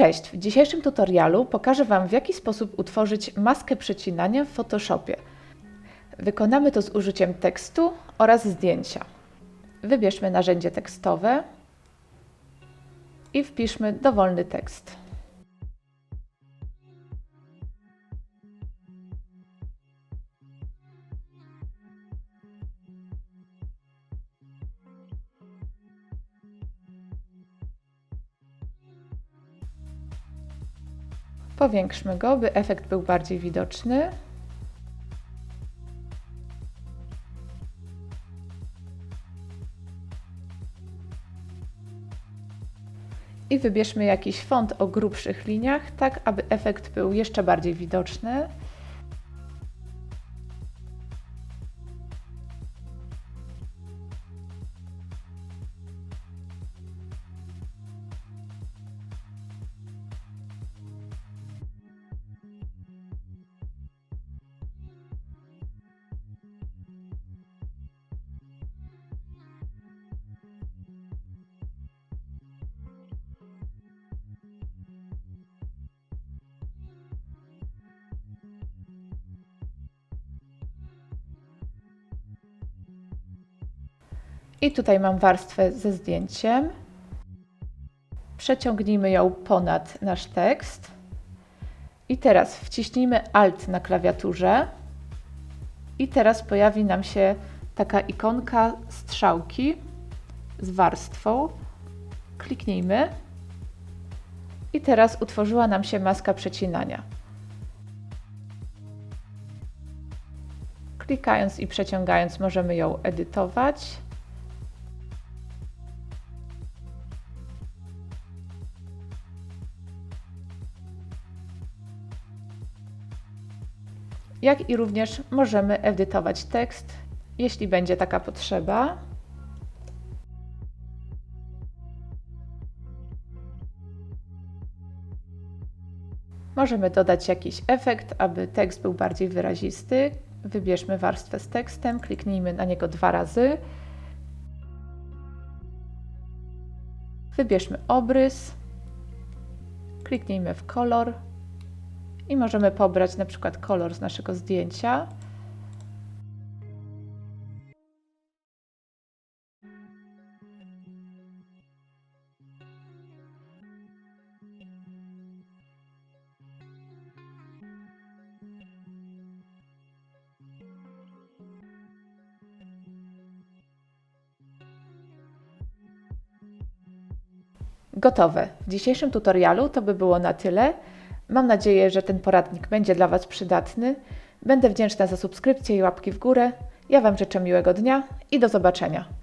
Cześć! W dzisiejszym tutorialu pokażę Wam, w jaki sposób utworzyć maskę przecinania w Photoshopie. Wykonamy to z użyciem tekstu oraz zdjęcia. Wybierzmy narzędzie tekstowe i wpiszmy dowolny tekst. Powiększmy go, by efekt był bardziej widoczny. I wybierzmy jakiś font o grubszych liniach, tak aby efekt był jeszcze bardziej widoczny. I tutaj mam warstwę ze zdjęciem. Przeciągnijmy ją ponad nasz tekst. I teraz wciśnijmy Alt na klawiaturze. I teraz pojawi nam się taka ikonka strzałki z warstwą. Kliknijmy. I teraz utworzyła nam się maska przecinania. Klikając i przeciągając możemy ją edytować. Jak i również możemy edytować tekst, jeśli będzie taka potrzeba. Możemy dodać jakiś efekt, aby tekst był bardziej wyrazisty. Wybierzmy warstwę z tekstem, kliknijmy na niego dwa razy. Wybierzmy obrys, kliknijmy w kolor i możemy pobrać na przykład kolor z naszego zdjęcia. Gotowe. W dzisiejszym tutorialu to by było na tyle. Mam nadzieję, że ten poradnik będzie dla Was przydatny. Będę wdzięczna za subskrypcję i łapki w górę. Ja Wam życzę miłego dnia i do zobaczenia.